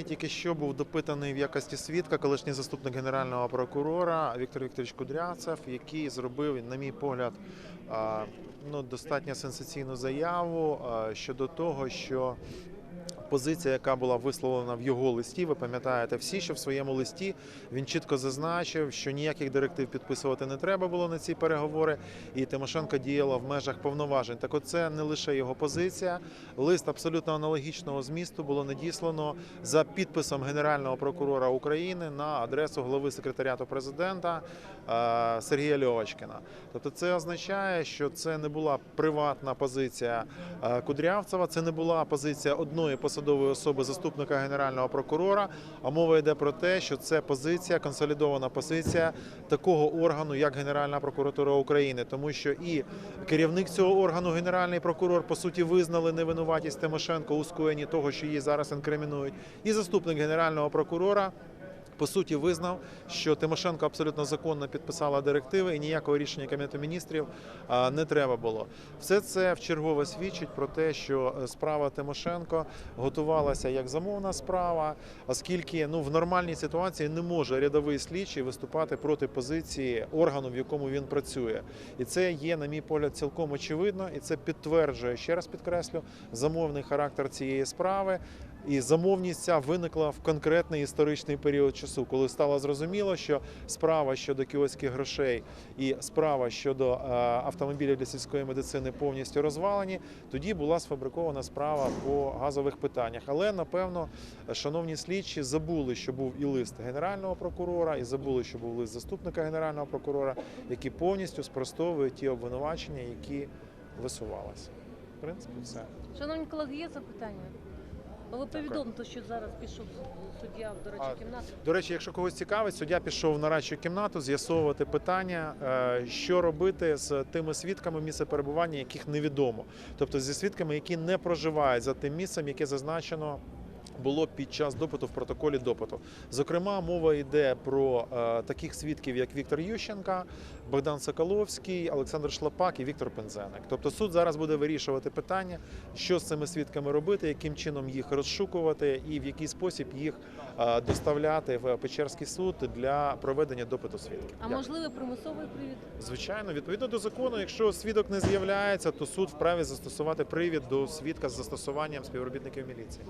присяги тільки що був допитаний в якості свідка колишній заступник генерального прокурора Віктор Вікторович Кудряцев, який зробив, на мій погляд, ну, достатньо сенсаційну заяву щодо того, що позиція, яка була висловлена в його листі, ви пам'ятаєте всі, що в своєму листі він чітко зазначив, що ніяких директив підписувати не треба було на ці переговори, і Тимошенко діяла в межах повноважень. Так, от це не лише його позиція. Лист абсолютно аналогічного змісту було надіслано за підписом Генерального прокурора України на адресу голови секретаріату президента е, Сергія Льовочкіна. Тобто, це означає, що це не була приватна позиція е, Кудрявцева, це не була позиція одної посадової особи заступника генерального прокурора. А мова йде про те, що це позиція, консолідована позиція такого органу, як Генеральна прокуратура України, тому що і керівник цього органу, генеральний прокурор, по суті, визнали невинуватість Тимошенко у скоєнні того, що її зараз інкримінують, і заступник генерального прокурора. По суті, визнав, що Тимошенко абсолютно законно підписала директиви і ніякого рішення Кабінету міністрів не треба було. Все це вчергове свідчить про те, що е, справа Тимошенко готувалася як замовна справа, оскільки ну в нормальній ситуації не може рядовий слідчий виступати проти позиції органу, в якому він працює. І це є, на мій погляд, цілком очевидно, і це підтверджує ще раз підкреслю замовний характер цієї справи. І замовність ця виникла в конкретний історичний період часу, коли стало зрозуміло, що справа щодо кіоських грошей і справа щодо е, автомобілів для сільської медицини повністю розвалені. Тоді була сфабрикована справа по газових питаннях. Але напевно, шановні слідчі забули, що був і лист генерального прокурора, і забули, що був лист заступника генерального прокурора, які повністю спростовують ті обвинувачення, які висувалися. В принципі, все. Шановні колеги, є запитання? Ви повідомте, що зараз пішов суддя в дорадчу кімнату. До речі, якщо когось цікавить, суддя пішов на радчу кімнату з'ясовувати питання, е, що робити з тими свідками місця перебування, яких невідомо, тобто зі свідками, які не проживають за тим місцем, яке зазначено. Було під час допиту в протоколі допиту. Зокрема, мова йде про е, таких свідків, як Віктор Ющенка, Богдан Соколовський, Олександр Шлапак і Віктор Пензеник. Тобто суд зараз буде вирішувати питання, що з цими свідками робити, яким чином їх розшукувати і в який спосіб їх е, доставляти в Печерський суд для проведення допиту свідків. А можливо, примусовий привід? Звичайно, відповідно до закону, якщо свідок не з'являється, то суд вправі застосувати привід до свідка з застосуванням співробітників міліції.